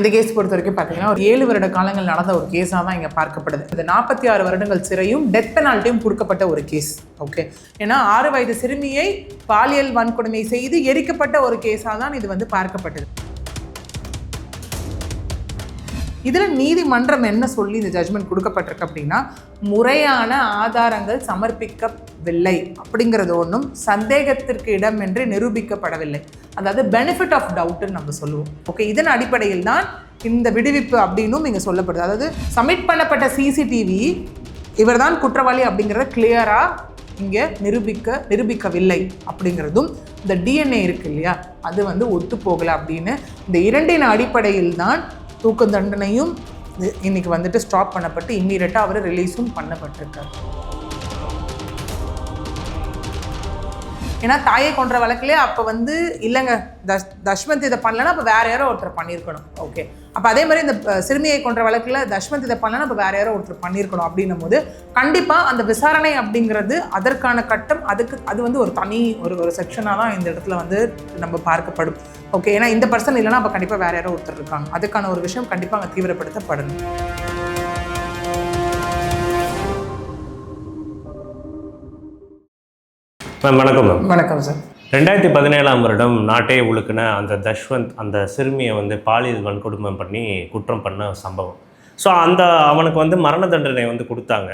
இந்த கேஸ் பொறுத்த வரைக்கும் பார்த்தீங்கன்னா ஒரு ஏழு வருட காலங்கள் நடந்த ஒரு கேஸாக தான் இங்கே பார்க்கப்படுது. இந்த நாற்பத்தி ஆறு வருடங்கள் சிறையும் டெத் பெனால்ட்டியும் கொடுக்கப்பட்ட ஒரு கேஸ். ஓகே ஏன்னா ஆறு வயது சிறுமியை பாலியல் வன்கொடுமை செய்து எரிக்கப்பட்ட ஒரு கேஸாக தான் இது வந்து பார்க்கப்பட்டது. இதில் நீதிமன்றம் என்ன சொல்லி இந்த ஜட்மெண்ட் கொடுக்கப்பட்டிருக்கு அப்படின்னா முறையான ஆதாரங்கள் சமர்ப்பிக்கவில்லை அப்படிங்கிறது ஒன்றும் சந்தேகத்திற்கு இடமின்றி நிரூபிக்கப்படவில்லை. அதாவது பெனிஃபிட் ஆஃப் டவுட்டுன்னு நம்ம சொல்லுவோம். ஓகே இதன் அடிப்படையில் தான் இந்த விடுவிப்பு அப்படின்னும் இங்கே சொல்லப்படுது. அதாவது சப்மிட் பண்ணப்பட்ட சிசிடிவி இவர்தான் குற்றவாளி அப்படிங்கிறத கிளியராக இங்கே நிரூபிக்க நிரூபிக்கவில்லை அப்படிங்கிறதும் இந்த டிஎன்ஏ இருக்கு இல்லையா? அது வந்து ஒத்து போகலை அப்படின்னு இந்த இரண்டின் அடிப்படையில் தான் தூக்கு தண்டனையும் இது- இன்னைக்கு வந்துட்டு ஸ்டாப் பண்ணப்பட்டு இம்மீடியட்டாக அவர் ரிலீஸும் பண்ணப்பட்டிருக்காரு. ஏன்னா தாயை கொன்ற வழக்கிலே அப்போ வந்து இல்லைங்க தஷ் தஷ்வந்த் இதை பண்ணலன்னா அப்போ வேற யாரோ ஒருத்தர் பண்ணியிருக்கணும். ஓகே. அப்போ அதே மாதிரி இந்த சிறுமியை கொன்ற வழக்கில் தஷ்வந்த் இதை பண்ணலன்னா அப்போ வேற யாரோ ஒருத்தர் பண்ணியிருக்கணும் அப்படின்னும் போது கண்டிப்பாக அந்த விசாரணை அப்படிங்கிறது அதற்கான கட்டம் அதுக்கு அது வந்து ஒரு தனி ஒரு ஒரு செக்ஷனாக தான் இந்த இடத்துல வந்து நம்ம பார்க்கப்படும். ஓகே. ஏன்னா இந்த பர்சன் இல்லைன்னா அப்போ கண்டிப்பாக வேற யாரோ ஒருத்தர் இருக்காங்க. அதுக்கான ஒரு விஷயம் கண்டிப்பாக அங்கே தீவிரப்படுத்தப்படணும். மேம் வணக்கம் மேம் வணக்கம் சார் ரெண்டாயிரத்தி பதினேழாம் வருடம் நாட்டே உழுக்குன அந்த தஷ்வந்த் அந்த சிறுமியை வந்து பாலியல் வன்கொடுமை பண்ணி குற்றம் பண்ண சம்பவம். ஸோ அந்த அவனுக்கு வந்து மரண தண்டனை வந்து கொடுத்தாங்க.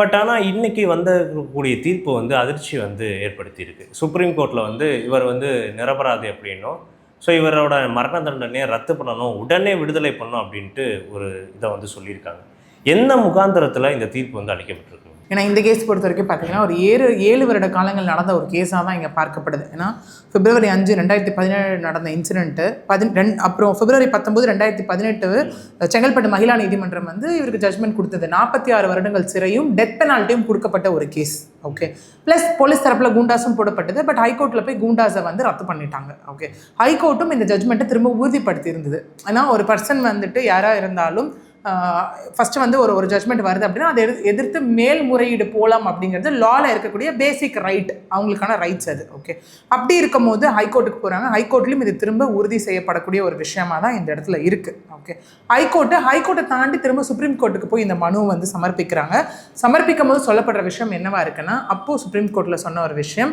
பட் ஆனால் இன்னைக்கு வந்த கூடிய தீர்ப்பு வந்து அதிர்ச்சி வந்து ஏற்படுத்தியிருக்கு. சுப்ரீம் கோர்ட்டில் வந்து இவர் வந்து நிரபராதி அப்படின்னும். ஸோ இவரோட மரண தண்டனையை ரத்து பண்ணணும் உடனே விடுதலை பண்ணணும் அப்படின்ட்டு ஒரு இதை வந்து சொல்லியிருக்காங்க. எந்த முகாந்திரத்தில் இந்த தீர்ப்பு வந்து அளிக்கப்பட்டிருக்கு? ஏன்னா இந்த கேஸ் பொறுத்த வரைக்கும் பார்த்தீங்கன்னா ஒரு ஏழு ஏழு வருட காலங்கள் நடந்த ஒரு கேஸாக தான் இங்கே பார்க்கப்படுது. ஏன்னா பிப்ரவரி அஞ்சு ரெண்டாயிரத்தி பதினேழு நடந்த இன்சிடென்ட்டு பதின் ரெண் அப்புறம் பிப்ரவரி பத்தொம்போது ரெண்டாயிரத்தி பதினெட்டு செங்கல்பட்டு மகிழா நீதிமன்றம் வந்து இவருக்கு ஜட்மெண்ட் கொடுத்தது. நாற்பத்தி ஆறு வருடங்கள் சிறையும் டெத் பெனால்ட்டியும் கொடுக்கப்பட்ட ஒரு கேஸ் ஓகே ப்ளஸ் போலீஸ் தரப்பில் குண்டாஸும் போடப்பட்டது. பட் ஹைகோர்ட்டில் போய் கூண்டாஸை வந்து ரத்து பண்ணிட்டாங்க. ஓகே ஹைகோர்ட்டும் இந்த ஜட்மெண்ட்டை திரும்ப உறுதிப்படுத்தி இருந்தது ஏன்னா ஒரு பர்சன் வந்துட்டு யாராக இருந்தாலும் ஃபஸ்ட்டு வந்து ஒரு ஒரு ஜட்மெண்ட் வருது அப்படின்னா அதை எதிர்- எதிர்த்து மேல்முறையீடு போகலாம் அப்படிங்கிறது லாவில் இருக்கக்கூடிய பேசிக் ரைட் அவங்களுக்கான ரைட்ஸ் அது ஓகே அப்படி இருக்கும்போது ஹைகோர்ட்டுக்கு போகிறாங்க ஹைகோர்ட்லேயும் இது திரும்ப உறுதி செய்யப்படக்கூடிய ஒரு விஷயமா தான் இந்த இடத்துல இருக்குது ஓகே ஹைகோர்ட்டு ஹைகோர்ட்டை தாண்டி திரும்ப சுப்ரீம் கோர்ட்டுக்கு போய் இந்த மனு வந்து சமர்ப்பிக்கிறாங்க. சமர்ப்பிக்கும் போது சொல்லப்படுற விஷயம் என்னவாக இருக்குன்னா அப்போது சுப்ரீம் கோர்ட்டில் சொன்ன ஒரு விஷயம்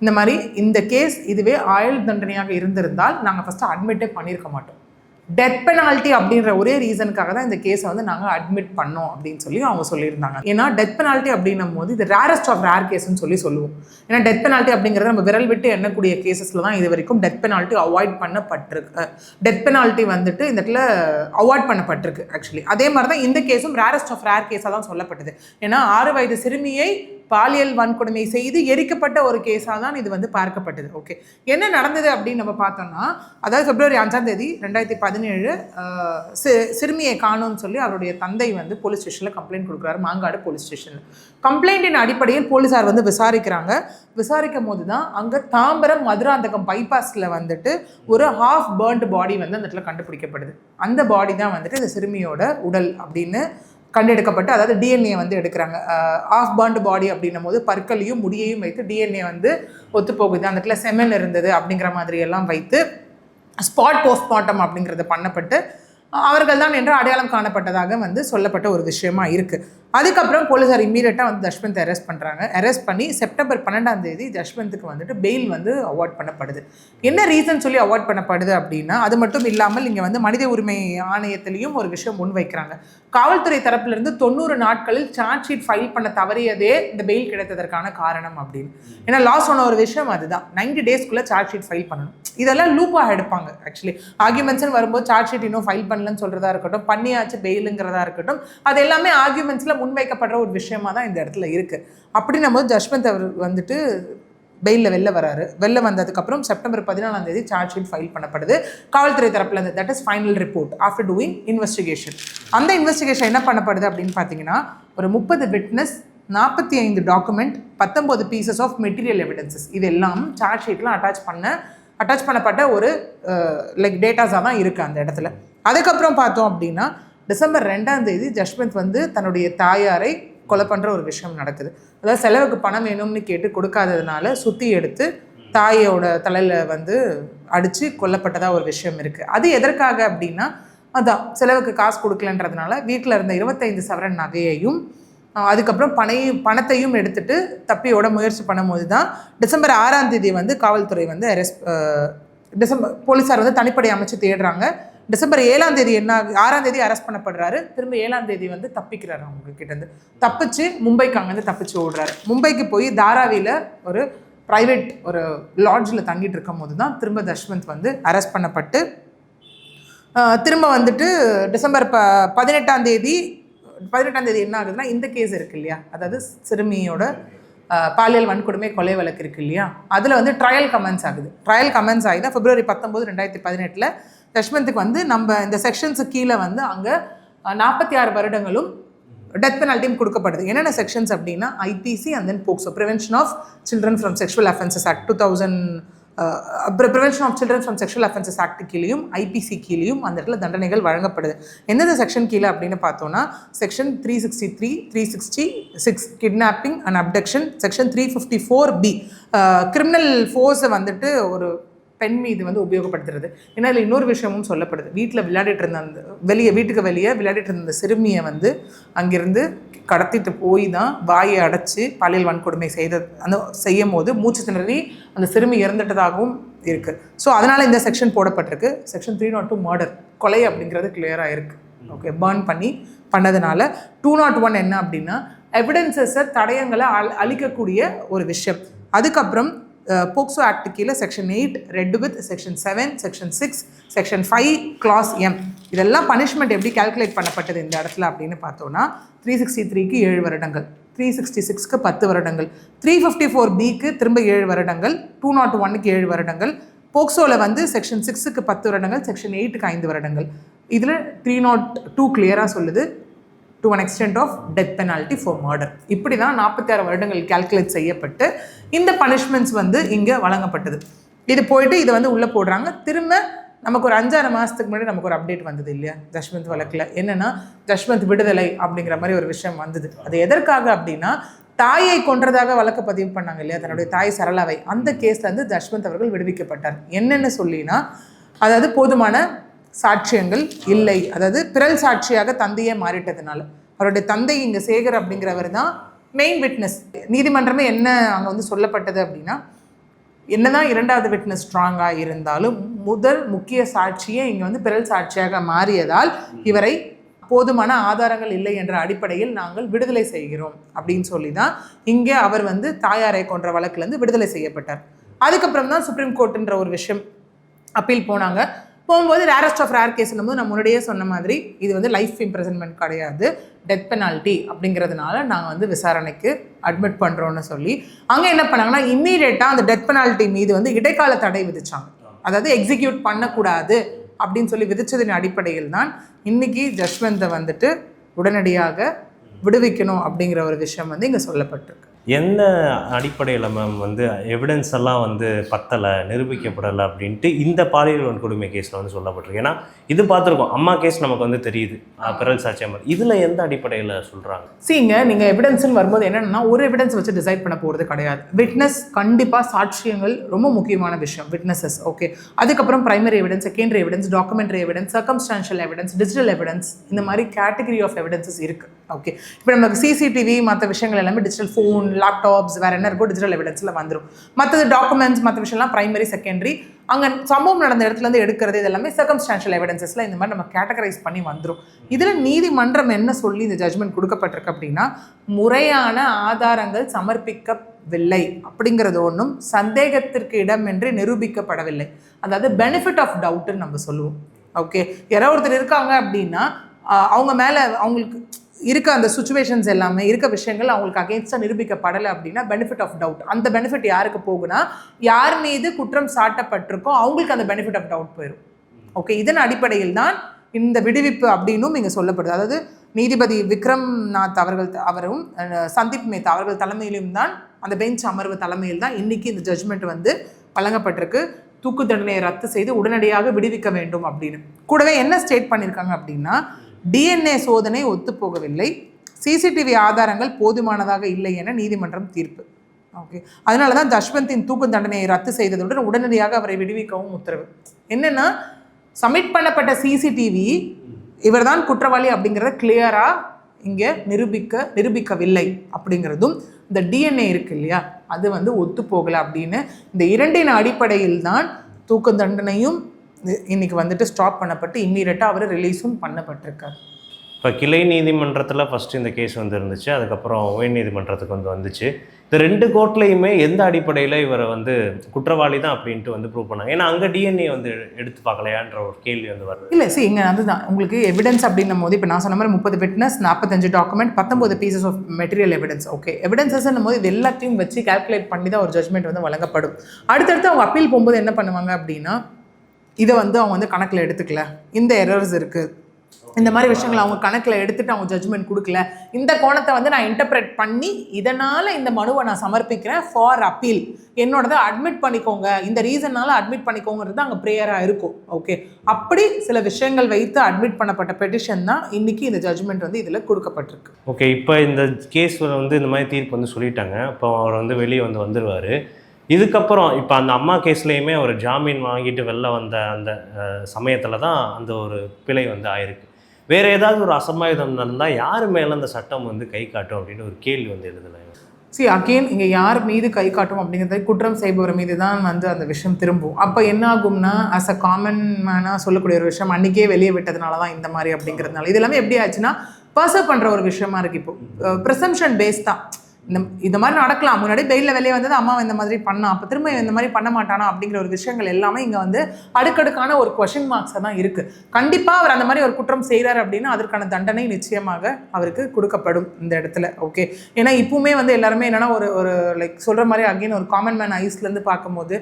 இந்த மாதிரி இந்த கேஸ் இதுவே ஆயுள் தண்டனையாக இருந்திருந்தால் நாங்கள் ஃபஸ்ட்டு அட்மிட்டே பண்ணியிருக்க மாட்டோம். டெத் பெனால்ட்டி அப்படின்ற ஒரே ரீசனுக்காக தான் இந்த கேஸை வந்து நாங்கள் அட்மிட் பண்ணோம் அப்படின்னு சொல்லி அவங்க சொல்லியிருந்தாங்க. ஏன்னா டெத் பெனால்ட்டி அப்படின்னும் போது இது ரேரஸ்ட் ஆஃப் ரேர் கேஸ்ன்னு சொல்லி சொல்லுவோம். ஏன்னா டெத் பெனால்ட்டி அப்படிங்கிறது நம்ம விரல் விட்டு எண்ணக்கூடிய கேசஸில் தான் இது வரைக்கும் டெத் பெனால்ட்டி அவாய்ட் பண்ணப்பட்டிருக்கு. டெத் பெனால்ட்டி வந்துட்டு இந்த இடத்துல அவாய்ட் பண்ணப்பட்டிருக்கு ஆக்சுவலி அதே மாதிரி தான் இந்த கேஸும் ரேரஸ்ட் ஆஃப் ரேர் கேஸாக தான் சொல்லப்பட்டது. ஏன்னா ஆறு வயது சிறுமியை பாலியல் வன்கொடுமை செய்து எரிக்கப்பட்ட ஒரு கேஸாக தான் இது வந்து பார்க்கப்பட்டது. ஓகே என்ன நடந்தது அப்படின்னு நம்ம பார்த்தோம்னா அதாவது பிப்ரவரி அஞ்சாம் தேதி ரெண்டாயிரத்தி பதினேழு சி- சிறுமியை காணும்னு சொல்லி அவருடைய தந்தை வந்து போலீஸ் ஸ்டேஷனில் கம்ப்ளைண்ட் கொடுக்குறாரு மாங்காடு போலீஸ் ஸ்டேஷனில். கம்ப்ளைண்டின் அடிப்படையில் போலீஸார் வந்து விசாரிக்கிறாங்க. விசாரிக்கும் போது தான் அங்கே தாம்பரம் மதுராந்தகம் பைபாஸில் வந்துட்டு ஒரு ஹாஃப் பேர்ன்ட் பாடி வந்து அந்த இடத்துல கண்டுபிடிக்கப்படுது அந்த பாடி தான் வந்துட்டு இந்த சிறுமியோட உடல் அப்படின்னு கண்டெடுக்கப்பட்டு அதாவது டிஎன்ஏ வந்து எடுக்கிறாங்க. ஆஃப் பாண்ட் பாடி அப்படின்னும் போது பற்களையும் முடியையும் வைத்து டிஎன்ஏ வந்து ஒத்துப்போகுது. அந்த இடத்துல செமன் இருந்தது அப்படிங்கிற மாதிரி எல்லாம் வைத்து ஸ்பாட் போஸ்ட்மார்ட்டம் அப்படிங்கிறது பண்ணப்பட்டு அவர்கள் தான் என்று அடையாளம் காணப்பட்டதாக வந்து சொல்லப்பட்ட ஒரு விஷயமா இருக்குது அதுக்கப்புறம் போலீஸார் இம்மீடியட்டாக வந்து தஷ்வந்த் அரெஸ்ட் பண்ணுறாங்க அரெஸ்ட் பண்ணி செப்டம்பர் பன்னெண்டாம் தேதி தஷ்வந்த்துக்கு வந்துட்டு பெயில் வந்து அவார்ட் பண்ணப்படுது. என்ன ரீசன் சொல்லி அவார்ட் பண்ணப்படுது அப்படின்னா அது மட்டும் இல்லாமல் இங்கே வந்து மனித உரிமை ஆணையத்திலையும் ஒரு விஷயம் முன்வைக்கிறாங்க காவல்துறை தரப்பிலிருந்து தொண்ணூறு நாட்களில் சார்ஜ் ஷீட் ஃபைல் பண்ண தவறியதே இந்த பெயில் கிடைத்ததற்கான காரணம் அப்படின்னு. ஏன்னா லாஸ் ஆன ஒரு விஷயம் அதுதான். நைன்டி டேஸ்க்குள்ளே சார்ஜ் ஷீட் ஃபைல் பண்ணணும். இதெல்லாம் லூப்பாக எடுப்பாங்க ஆக்சுவலி ஆர்குமெண்ட்ஸ்னு வரும்போது சார்ஜ் ஷீட் இன்னும் ஃபைல் பண்ணலன்னு சொல்கிறதா இருக்கட்டும் பண்ணியாச்சு பெயிலுங்கிறதா இருக்கட்டும் அது எல்லாமே ஆர்கியூமெண்ட்ஸில் முன்வைக்கப்படுற ஒரு விஷயமா தான் இந்த இடத்துல இருக்குது அப்படின்னும் போது ஜஷ்வந்த் அவர் வந்துட்டு பெயிலில் வெளில வராரு. வெளில வந்ததுக்கப்புறம் செப்டம்பர் பதினாலாம் தேதி சார்ஜ் ஷீட் ஃபைல் பண்ணப்படுது. காவல்துறை தரப்பில் இருந்து that is final report after doing investigation அந்த இன்வெஸ்டிகேஷன் என்ன பண்ணப்படுது அப்படின்னு பார்த்தீங்கன்னா ஒரு முப்பது விட்னஸ் நாற்பத்தி ஐந்து டாக்குமெண்ட் பத்தொம்போது பீசஸ் ஆஃப் மெட்டீரியல் எவிடன்சஸ் இது எல்லாம் சார்ஜ் ஷீட்லாம் அட்டாச் பண்ண அட்டாச் பண்ணப்பட்ட ஒரு லைக் டேட்டாஸாக தான் இருக்குது அந்த இடத்துல. அதுக்கப்புறம் பார்த்தோம் அப்படின்னா டிசம்பர் ரெண்டாம் தேதி ஜஷ்வந்த் வந்து தன்னுடைய தாயாரை கொலை பண்ணுற ஒரு விஷயம் நடக்குது. அதாவது செலவுக்கு பணம் வேணும்னு கேட்டு கொடுக்காததுனால சுற்றி எடுத்து தாயோட தலையில் வந்து அடித்து கொல்லப்பட்டதாக ஒரு விஷயம் இருக்குது அது எதற்காக அப்படின்னா அதான் செலவுக்கு காசு கொடுக்கலன்றதுனால வீட்டில் இருந்த இருபத்தைந்து சவரன் நகையையும் அதுக்கப்புறம் பணையும் பணத்தையும் எடுத்துட்டு தப்பியோட முயற்சி பண்ணும்போது தான் டிசம்பர் ஆறாம் தேதி வந்து காவல்துறை வந்து அரெஸ்ட் டிசம்பர் போலீஸார் வந்து தனிப்படை அமைச்சு தேடுறாங்க. டிசம்பர் ஏழாம் தேதி என்ன ஆகு- ஆறாம் தேதி அரெஸ்ட் பண்ணப்படுறாரு. திரும்ப ஏழாம் தேதி வந்து தப்பிக்கிறாரு அவங்க கிட்டேருந்து தப்பிச்சு மும்பைக்கு அங்கேருந்து தப்பிச்சு ஓடுறாரு. மும்பைக்கு போய் தாராவியில் ஒரு ப்ரைவேட் ஒரு லாட்ஜில் தங்கிட்டு இருக்கும் போது தான் திரும்ப தஷ்வந்த் வந்து அரெஸ்ட் பண்ணப்பட்டு திரும்ப வந்துட்டு டிசம்பர் ப பதினெட்டாம் தேதி பதினெட்டாம் தேதி என்ன ஆகுதுன்னா இந்த கேஸ் இருக்கு இல்லையா? அதாவது சிறுமியோட பாலியல் வன்கொடுமை கொலை வழக்கு இருக்கு இல்லையா? அதில் வந்து ட்ரையல் கமெண்ட்ஸ் ஆகுது. ட்ரையல் கமெண்ட்ஸ் ஆகி தான் பிப்ரவரி பத்தொம்போது ரெண்டாயிரத்தி பதினெட்டில் தஷ்வந்த்துக்கு வந்து நம்ம இந்த செக்ஷன்ஸுக்கு கீழே வந்து அங்கே நாற்பத்தி ஆறு வருடங்களும் டெத் பெனால்ட்டியும் கொடுக்கப்படுது. என்னென்ன செக்ஷன்ஸ் அப்படின்னா IPC and then POCSO prevention of children from sexual offences act two thousand prevention of children from sexual offences act கீழேயும் ஐபிசி கீழேயும் அந்த இடத்துல தண்டனைகள் வழங்கப்படுது. எந்தெந்த செக்ஷன் கீழே அப்படின்னு பார்த்தோன்னா section three sixty three three sixty six kidnapping and abduction section three fifty four B criminal ஃபோர்ஸை வந்துட்டு ஒரு பெண் மீது வந்து உபயோகப்படுத்துறது. ஏன்னா இதில் இன்னொரு விஷயமும் சொல்லப்படுது. வீட்டில் விளையாடிட்டு இருந்த அந்த வெளியே வீட்டுக்கு வெளியே விளையாடிட்டு இருந்த அந்த சிறுமியை வந்து அங்கிருந்து கடத்திட்டு போய் தான் வாயை அடைச்சி பாலியல் வன்கொடுமை செய்த அந்த செய்யும் போது மூச்சு திணறி அந்த சிறுமி இறந்துட்டதாகவும் இருக்குது ஸோ அதனால் இந்த section போடப்பட்டிருக்கு. Section three nought two murder கொலை அப்படிங்கிறது கிளியராக இருக்குது ஓகே பேர்ன் பண்ணி பண்ணதுனால டூ நாட் ஒன் என்ன அப்படின்னா எவிடன்சஸை தடயங்களை அழ அழிக்கக்கூடிய ஒரு விஷயம். அதுக்கப்புறம் போக்சோ ஆக்ட் கீழே section eight read with section seven section six section five clause M. இதெல்லாம் பனிஷ்மெண்ட் எப்படி கால்குலேட் பண்ணப்பட்டது இந்த இடத்துல அப்படின்னு பார்த்தோன்னா த்ரீ சிக்ஸ்டி த்ரீக்கு ஏழு வருடங்கள் த்ரீ சிக்ஸ்டி சிக்ஸ்க்கு பத்து வருடங்கள் த்ரீ ஃபிஃப்டி ஃபோர் பிக்கு திரும்ப ஏழு வருடங்கள் டூ நாட் ஒன்னுக்கு ஏழு வருடங்கள் போக்சோவில் வந்து செக்ஷன் சிக்ஸுக்கு பத்து வருடங்கள் செக்ஷன் எயிட்டுக்கு ஐந்து வருடங்கள். இதில் த்ரீ நாட் டூ கிளியராக சொல்லுது. To an extent of death penalty for murder இப்படி தான் நாற்பத்தாறு வருடங்கள் கால்குலேட் செய்யப்பட்டு இந்த பனிஷ்மெண்ட்ஸ் வந்து இங்கே வழங்கப்பட்டது. இது போயிட்டு இதை வந்து உள்ளே போடுறாங்க. திரும்ப நமக்கு ஒரு அஞ்சாறு மாதத்துக்கு முன்னாடி நமக்கு ஒரு அப்டேட் வந்தது இல்லையா? ஜஷ்வந்த் வழக்கில். என்னென்னா ஜஷ்வந்த் விடுதலை அப்படிங்கிற மாதிரி ஒரு விஷயம் வந்தது. அது எதற்காக அப்படின்னா தாயை கொன்றதாக வழக்கு பதிவு பண்ணாங்க இல்லையா? தன்னுடைய தாய் சரளாவை. அந்த கேஸ்லேருந்து ஜஷ்மந்த் ஜஷ்வந்த் அவர்கள் விடுவிக்கப்பட்டார். என்னென்னு சொல்லினா அதாவது போதுமான சாட்சியங்கள் இல்லை. அதாவது பிறல் சாட்சியாக தந்தையே மாறிட்டதுனால. அவருடைய தந்தை இங்கே சேகர் அப்படிங்கிறவர் தான் மெயின் விட்னஸ் நீதிமன்றமே என்ன அங்கே வந்து சொல்லப்பட்டது அப்படின்னா என்னதான் இரண்டாவது விட்னஸ் ஸ்ட்ராங்காக இருந்தாலும் முதல் முக்கிய சாட்சியே இங்கே வந்து பிறல் சாட்சியாக மாறியதால் இவரை போதுமான ஆதாரங்கள் இல்லை என்ற அடிப்படையில் நாங்கள் விடுதலை செய்கிறோம் அப்படின்னு சொல்லி தான் இங்கே அவர் வந்து தாயாரை கொன்ற வழக்குலேருந்து விடுதலை செய்யப்பட்டார். அதுக்கப்புறம் தான் சுப்ரீம் கோர்ட்டுன்ற ஒரு விஷயம் அப்பீல் போனாங்க. போகும்போது ரேரஸ்ட் ஆஃப் ரேர் கேஸ்னும் போது நான் முன்னாடியே சொன்ன மாதிரி இது வந்து லைஃப் இம்ப்ரெசன்மெண்ட் கிடையாது. டெத் பெனால்ட்டி அப்படிங்கிறதுனால நாங்கள் வந்து விசாரணைக்கு அட்மிட் பண்ணுறோன்னு சொல்லி அங்கே என்ன பண்ணாங்கன்னா இம்மீடியட்டாக அந்த டெத் பெனால்ட்டி மீது வந்து இடைக்கால தடை விதிச்சாங்க. அதாவது எக்ஸிக்யூட் பண்ணக்கூடாது அப்படின்னு சொல்லி விதிச்சதின் அடிப்படையில் தான் இன்னைக்கு ஜஸ்வந்தை வந்துட்டு உடனடியாக விடுவிக்கணும் அப்படிங்கிற ஒரு விஷயம் வந்து இங்கே சொல்லப்பட்டிருக்கு. எந்த அடிப்படையில் மேம் வந்து எவிடன்ஸ் எல்லாம் வந்து பத்தலை நிரூபிக்கப்படலை அப்படின்ட்டு இந்த பாலியல் வன்கொடுமை கேஸில் வந்து சொல்லப்பட்டிருக்கு. ஏன்னா இது பார்த்துருக்கோம். அம்மா கேஸ் நமக்கு வந்து தெரியுது. பிறல் சாட்சியம் இதில் எந்த அடிப்படையில் சொல்கிறாங்க சீங்க நீங்கள் எவிடன்ஸ்னு வரும்போது என்னென்னா ஒரு எவிடன்ஸ் வச்சு டிசைட் பண்ண போகிறது கிடையாது. விட்னஸ் கண்டிப்பாக சாட்சியங்கள் ரொம்ப முக்கியமான விஷயம். விட்னஸஸ் ஓகே அதுக்கப்புறம் primary evidence secondary evidence documentary evidence circumstantial evidence digital evidence இந்த மாதிரி கேட்டகரி ஆஃப் எவிடன்சஸ் இருக்குது ஓகே இப்போ நமக்கு சிசிடிவி மற்ற விஷயங்கள் எல்லாமே டிஜிட்டல் ஃபோன் லேப்டாப்ஸ் வேறு என்ன இருக்கோ டிஜிட்டல் எவிடன்ஸில் வந்துடும் மற்றது டாக்குமெண்ட்ஸ் மற்ற விஷயம்லாம் ப்ரைமரி செகண்டரி அங்கே சம்பவம் நடந்த இடத்துல இருந்து எடுக்கிறது இது எல்லாமே சர்க்கம்ஸ்டான்ஷியல் எவிடன்சஸில் இந்த மாதிரி நம்ம கேட்டகரைஸ் பண்ணி வந்துடும் இதில் நீதிமன்றம் என்ன சொல்லி இந்த ஜட்மெண்ட் கொடுக்கப்பட்டிருக்கு அப்படின்னா முறையான ஆதாரங்கள் சமர்ப்பிக்கவில்லை அப்படிங்கிறது ஒன்றும் சந்தேகத்திற்கு இடமின்றி நிரூபிக்கப்படவில்லை. அதாவது பெனிஃபிட் ஆஃப் டவுட்டுன்னு நம்ம சொல்லுவோம். ஓகே யாரோ ஒருத்தர் இருக்காங்க அப்படின்னா அவங்க மேலே அவங்களுக்கு இருக்க அந்த சுச்சுவேஷன்ஸ் எல்லாமே இருக்க விஷயங்கள் அவங்களுக்கு அகேன்ஸ்டாக நிரூபிக்கப்படலை அப்படின்னா பெனிஃபிட் ஆஃப் டவுட் அந்த பெனிஃபிட் யாருக்கு போகுனா யார் மீது குற்றம் சாட்டப்பட்டிருக்கோ அவங்களுக்கு அந்த பெனிஃபிட் ஆஃப் டவுட் போயிடும் ஓகே இதன் அடிப்படையில் தான் இந்த விடுவிப்பு அப்படின்னும் இங்கே சொல்லப்படுது. அதாவது நீதிபதி விக்ரம்நாத் அவர்கள் அவரும் சந்தீப் மேத்தா அவர்கள் தலைமையிலும் தான் அந்த பெஞ்ச் அமர்வு தலைமையில் தான் இன்றைக்கி இந்த ஜட்ஜ்மெண்ட் வந்து வழங்கப்பட்டிருக்கு. தூக்கு தண்டனையை ரத்து செய்து உடனடியாக விடுவிக்க வேண்டும் அப்படின்னு. கூடவே என்ன ஸ்டேட் பண்ணியிருக்காங்க அப்படின்னா டிஎன்ஏ சோதனை ஒத்துப்போகவில்லை. சிசிடிவி ஆதாரங்கள் போதுமானதாக இல்லை என நீதிமன்றம் தீர்ப்பு. ஓகே அதனால தான் தஷ்வந்தின் தூக்கு தண்டனையை ரத்து செய்ததுடன் உடனடியாக அவரை விடுவிக்கவும் உத்தரவு. என்னென்னா சப்மிட் பண்ணப்பட்ட சிசிடிவி இவர்தான் குற்றவாளி அப்படிங்கிறத கிளியராக இங்கே நிரூபிக்க நிரூபிக்கவில்லை அப்படிங்கிறதும் இந்த டிஎன்ஏ இருக்கு இல்லையா? அது வந்து ஒத்து போகலை அப்படின்னு இந்த இரண்டின் அடிப்படையில் தான் தூக்கு தண்டனையும் இ- இன்னைக்கு வந்துட்டு ஸ்டாப் பண்ணப்பட்டு இம்மீடியட்டாக அவர் ரிலீஸும் பண்ணப்பட்டிருக்காரு. இப்போ கிளை நீதிமன்றத்தில் ஃபஸ்ட்டு இந்த கேஸ் வந்து இருந்துச்சு அதுக்கப்புறம் உயர் நீதிமன்றத்துக்கு வந்து வந்துச்சு. இந்த ரெண்டு கோர்ட்லேயுமே எந்த அடிப்படையில் இவரை வந்து குற்றவாளி தான் அப்படின்ட்டு வந்து ப்ரூவ் பண்ணாங்க? ஏன்னா அங்கே டிஎன்ஏ வந்து எடுத்து பார்க்கலையான்ற ஒரு கேள்வி வந்து வருது. இல்லை சி இங்கே அதுதான். உங்களுக்கு எவிடன்ஸ் அப்படின்னும் போது இப்போ நான் சொன்ன மாதிரி முப்பது விட்னஸ் நாற்பத்தஞ்சு டாக்குமெண்ட் பத்தொம்பது pieces of material evidence okay எவிடன்சஸ்ன்னும் போது இது எல்லாத்தையும் வச்சு கால்குலேட் பண்ணி தான் ஒரு ஜட்மெண்ட் வந்து வழங்கப்படும். அடுத்தடுத்து அவங்க அப்பீல் போகும்போது என்ன பண்ணுவாங்க அப்படின்னா இதை வந்து அவங்க வந்து கணக்கில் எடுத்துக்கல. இந்த எரர்ஸ் இருக்குது இந்த மாதிரி விஷயங்களை அவங்க கணக்கில் எடுத்துட்டு அவங்க ஜட்ஜ்மெண்ட் கொடுக்கல. இந்த கோணத்தை வந்து நான் இன்டர்பிரேட் பண்ணி இதனால் இந்த மனுவை நான் சமர்ப்பிக்கிறேன் ஃபார் அப்பீல் என்னோடதை அட்மிட் பண்ணிக்கோங்க. இந்த ரீசன்னால் அட்மிட் பண்ணிக்கோங்கிறது அங்கே ப்ரேயராக இருக்கும். ஓகே அப்படி சில விஷயங்கள் வைத்து அட்மிட் பண்ணப்பட்ட பெட்டிஷன் தான் இன்றைக்கி இந்த ஜட்ஜ்மெண்ட் வந்து இதில் கொடுக்கப்பட்டிருக்கு. ஓகே இப்போ இந்த கேஸ் வந்து இந்த மாதிரி தீர்ப்பு வந்து சொல்லிட்டாங்க. அப்போ அவர் வந்து வெளியே வந்து வந்துடுவார் இதுக்கப்புறம் இப்போ அந்த அம்மா கேஸ்லேயுமே ஒரு ஜாமீன் வாங்கிட்டு வெளில வந்த அந்த சமயத்தில் தான் அந்த ஒரு பிழை வந்து ஆயிருக்கு. வேறு ஏதாவது ஒரு அசம்பாவிதம் நடந்தால் யார் மேலே அந்த சட்டம் வந்து கை காட்டும் அப்படின்னு ஒரு கேள்வி வந்து எழுதலை சி அகெயின் இங்கே யார் மீது கை காட்டும் அப்படிங்கிறத குற்றம் செய்பவர் மீது தான் வந்து அந்த விஷயம் திரும்பும். அப்போ என்ன ஆகும்னா அஸ் அ காமன் மேனாக சொல்லக்கூடிய ஒரு விஷயம் அன்றைக்கே வெளியே விட்டதுனால தான் இந்த மாதிரி அப்படிங்கிறதுனால. இது எல்லாமே எப்படி ஆச்சுன்னா பர்சர்வ் பண்ணுற ஒரு விஷயமா இருக்கு இப்போ. ப்ரிசம்ஷன் பேஸ் தான். இந்த இந்த மாதிரி நடக்கலாம். முன்னாடி பெயிலில் வெளியே வந்தது அம்மா இந்த மாதிரி பண்ணா அப்போ திரும்ப இந்த மாதிரி பண்ண மாட்டானா அப்படிங்கிற ஒரு விஷயங்கள் எல்லாமே இங்கே வந்து அடுக்கடுக்கான ஒரு கொஷின் மார்க்ஸாக தான் இருக்குது கண்டிப்பாக அவர் அந்த மாதிரி ஒரு குற்றம் செய்கிறார் அப்படின்னா அதற்கான தண்டனை நிச்சயமாக அவருக்கு கொடுக்கப்படும் இந்த இடத்துல. ஓகே ஏன்னா இப்போவுமே வந்து எல்லாருமே என்னென்னா ஒரு ஒரு லைக் சொல்கிற மாதிரி அகைன் ஒரு காமன் மேன் ஐஸ்லேருந்து பார்க்கும்போது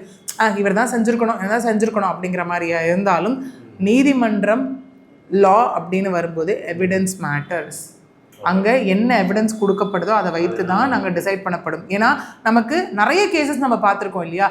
இவர் தான் செஞ்சுருக்கணும் என்ன செஞ்சுருக்கணும் அப்படிங்கிற மாதிரியா இருந்தாலும் நீதிமன்றம் லா அப்படின்னு வரும்போது எவிடன்ஸ் மேட்டர்ஸ் அங்கே என்ன எவிடன்ஸ் கொடுக்கப்படுதோ அதை வைத்து தான் நாங்கள் டிசைட் பண்ணப்படும். ஏன்னா நமக்கு நிறைய கேசஸ் நம்ம பார்த்துருக்கோம் இல்லையா?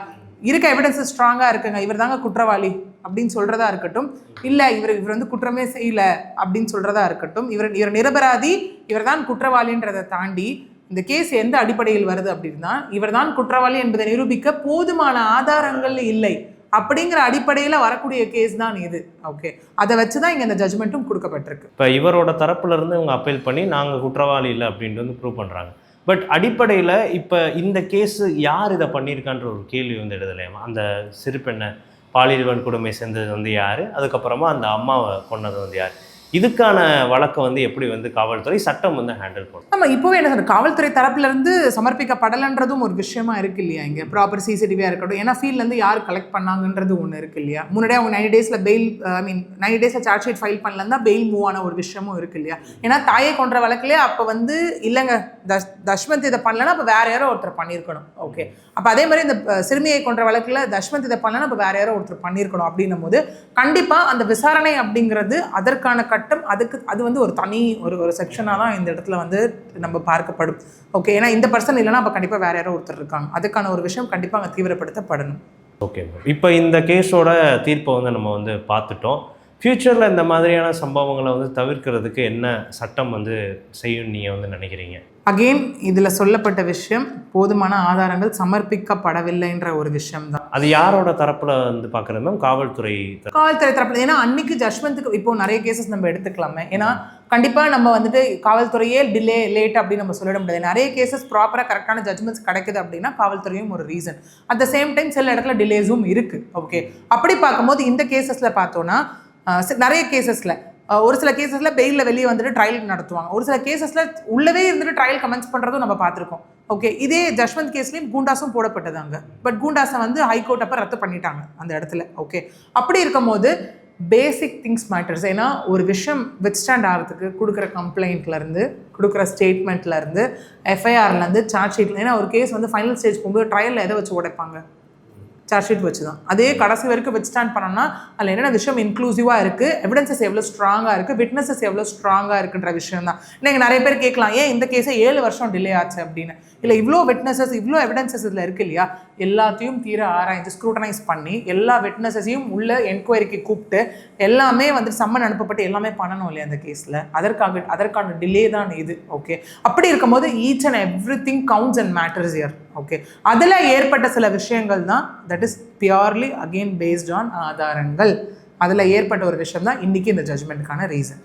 இருக்க எவிடன்ஸ் ஸ்ட்ராங்காக இருக்குங்க. இவர் தாங்க குற்றவாளி அப்படின்னு சொல்கிறதா இருக்கட்டும். இல்லை இவர் இவர் வந்து குற்றமே செய்யலை அப்படின்னு சொல்கிறதா இருக்கட்டும். இவர் இவர் நிரபராதி இவர் தான் குற்றவாளின்றதை தாண்டி இந்த கேஸ் எந்த அடிப்படையில் வருது அப்படின்னா இவர் தான் குற்றவாளி என்பதை நிரூபிக்க போதுமான ஆதாரங்கள் இல்லை. அப்படிங்கிற அடிப்படையில் வரக்கூடிய கேஸ் தான் இது. ஓகே அதை வச்சு தான் இங்கே இந்த ஜட்ஜ்மெண்ட்டும் கொடுக்கப்பட்டிருக்கு. இப்போ இவரோட தரப்புலேருந்து இவங்க அப்பீல் பண்ணி நாங்கள் குற்றவாளி இல்லை அப்படின்ட்டு வந்து ப்ரூவ் பண்ணுறாங்க பட் அடிப்படையில் இப்போ இந்த கேஸு யார் இதை பண்ணியிருக்கான்ற ஒரு கேள்வி வந்து எழுதலையாமா அந்த சிறு பெண்ணை பாலியல் வன்கொடுமை செஞ்சது வந்து யார்? அதுக்கப்புறமா அந்த அம்மாவை கொன்னது வந்து யார்? இதுக்கான வழக்கை வந்து எப்படி வந்து காவல்துறை சட்டம் வந்து ஹேண்டில் பண்ணும்? நம்ம இப்போவே என்ன சொல்ற காவல்துறை தரப்புல இருந்து சமர்ப்பிக்கப்படலைன்றதும் ஒரு விஷயமா இருக்கு இல்லையா? இங்க ப்ராப்பர் சிசிடிவியா இருக்கட்டும் ஏன்னா ஃபீல்ட்ல இருந்து யார் கலெக்ட் பண்ணாங்கன்றது ஒன்று இருக்கு இல்லையா? முன்னாடியே அவங்க நைன்டி டேஸ்ல பெயில் ஐ மீன் நைன்டி டேஸ்ல சார்ஜ் ஷீட் ஃபைல் பண்ணலன்னா பெயில் மூவ் ஆன ஒரு விஷயமும் இருக்கு இல்லையா? ஏன்னா தாயை கொன்ற வழக்குலேயே அப்போ வந்து இல்லைங்க தஷ் தஷ்வந்த் இதை பண்ணலன்னா அப்போ வேற யாரோ ஒருத்தர் பண்ணியிருக்கணும். ஓகே அப்போ அதே மாதிரி இந்த சிறுமியை கொன்ற வழக்குல தஷ்வந்த் இதை பண்ணலன்னா அப்போ வேற யாரோ ஒருத்தர் பண்ணியிருக்கணும் அப்படின்னும் போது கண்டிப்பாக அந்த விசாரணை அப்படிங்கிறது அதற்கான கட்டம் அதுக்கு அது வந்து ஒரு தனி ஒரு ஒரு செக்ஷனாக தான் இந்த இடத்துல வந்து நம்ம பார்க்கப்படும். ஓகே ஏன்னா இந்த பர்சன் இல்லைனா அப்போ கண்டிப்பாக வேற யாரோ ஒருத்தர் இருக்காங்க. அதுக்கான ஒரு விஷயம் கண்டிப்பாக அங்கே தீவிரப்படுத்தப்படணும். ஓகே இப்போ இந்த கேஸோட தீர்ப்பை வந்து நம்ம வந்து பார்த்துட்டோம். ஃப்யூச்சரில் இந்த மாதிரியான சம்பவங்களை வந்து தவிர்க்கிறதுக்கு என்ன சட்டம் வந்து செய்யும் நீங்கள் வந்து நினைக்கிறீங்க? அகெயின் இதில் சொல்லப்பட்ட விஷயம் போதுமான ஆதாரங்கள் சமர்ப்பிக்கப்படவில்லைன்ற ஒரு விஷயம் தான் அது யாரோட தரப்புல வந்து பார்க்குறது மேம் காவல்துறை தரப்பு. காவல்துறை தரப்புல. ஏன்னா அன்னைக்கு ஜஷ்வந்த்க்கு இப்போ நிறைய கேசஸ் நம்ம எடுத்துக்கலாமே. ஏன்னா கண்டிப்பாக நம்ம வந்துட்டு காவல்துறையே டிலே லேட் அப்படின்னு நம்ம சொல்லிட முடியாது. நிறைய கேசஸ் ப்ராப்பராக கரெக்டான ஜட்மெண்ட்ஸ் கிடைக்குது அப்படின்னா காவல்துறையும் ஒரு reason at the same time சில இடத்துல டிலேஸும் இருக்குது ஓகே அப்படி பார்க்கும்போது இந்த கேசஸில் பார்த்தோன்னா நிறைய கேசஸில் ஒரு சில கேசஸில் பெயிலில் வெளியே வந்துட்டு ட்ரையல் நடத்துவாங்க. ஒரு சில கேசஸில் உள்ளவே இருந்துட்டு ட்ரையல் கமெண்ட்ஸ் பண்ணுறதும் நம்ம பார்த்துருக்கோம். ஓகே இதே ஜஷ்வந்த் கேஸ்லேயும் கூண்டாஸும் போடப்பட்டது அங்கே. பட் கூண்டாஸை வந்து ஹைகோர்ட் அப்போ ரத்து பண்ணிட்டாங்க அந்த இடத்துல. ஓகே அப்படி இருக்கும்போது பேசிக் திங்ஸ் மேட்டர்ஸ் ஏன்னா ஒரு விஷயம் வித்ஸ்டாண்ட் ஆகிறதுக்கு கொடுக்குற கம்ப்ளைண்ட்லேருந்து கொடுக்குற ஸ்டேட்மெண்ட்லேருந்து எஃப்ஐஆர்லேருந்து சார்ஜ் ஷீட்ல ஏன்னா ஒரு கேஸ் வந்து ஃபைனல் ஸ்டேஜ் போகும்போது ட்ரையலில் எதை வச்சு உடைப்பாங்க? சார்ஜ் ஷீட் வச்சு தான் அதே கடைசி வரைக்கும் வித்ஸ்டாண்ட் பண்ணோம்னா அதில் என்னென்ன விஷயம் இன்க்ளூசிவாக இருக்குது எவிடன்சஸ் எவ்வளோ ஸ்ட்ராங்காக இருக்குது விட்னஸஸ் எவ்வளோ ஸ்ட்ராங்காக இருக்குன்ற விஷயம் தான் நீங்கள் நிறைய பேர் கேட்கலாம் ஏன் இந்த கேஸை ஏழு வருஷம் டிலே ஆச்சு அப்படின்னு. இல்லை இவ்வளோ விட்னஸஸ் இவ்வளோ எவிடன்சஸ் இதில் இருக்கு இல்லையா? எல்லாத்தையும் தீர ஆராய்ஞ்சு ஸ்க்ரூட்டனைஸ் பண்ணி எல்லா விட்னஸஸையும் உள்ள என்கொயரிக்கு கூப்பிட்டு எல்லாமே வந்து சம்மன் அனுப்பப்பட்டு எல்லாமே பண்ணணும் இல்லையா அந்த கேஸில் அதற்காக அதற்கான டிலே தான் இது ஓகே அப்படி இருக்கும்போது each and every thing counts and matters here okay அதில் ஏற்பட்ட சில விஷயங்கள் தான் that is purely again based on ஆதாரங்கள். அதில் ஏற்பட்ட ஒரு விஷயம் தான் இன்றைக்கி இந்த ஜட்மெண்ட்டுக்கான ரீசன்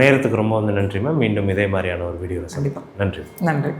நேரத்துக்கு ரொம்ப வந்து நன்றி மேம் மீண்டும் இதே மாதிரியான ஒரு வீடியோவில் கண்டிப்பா. நன்றி. நன்றி.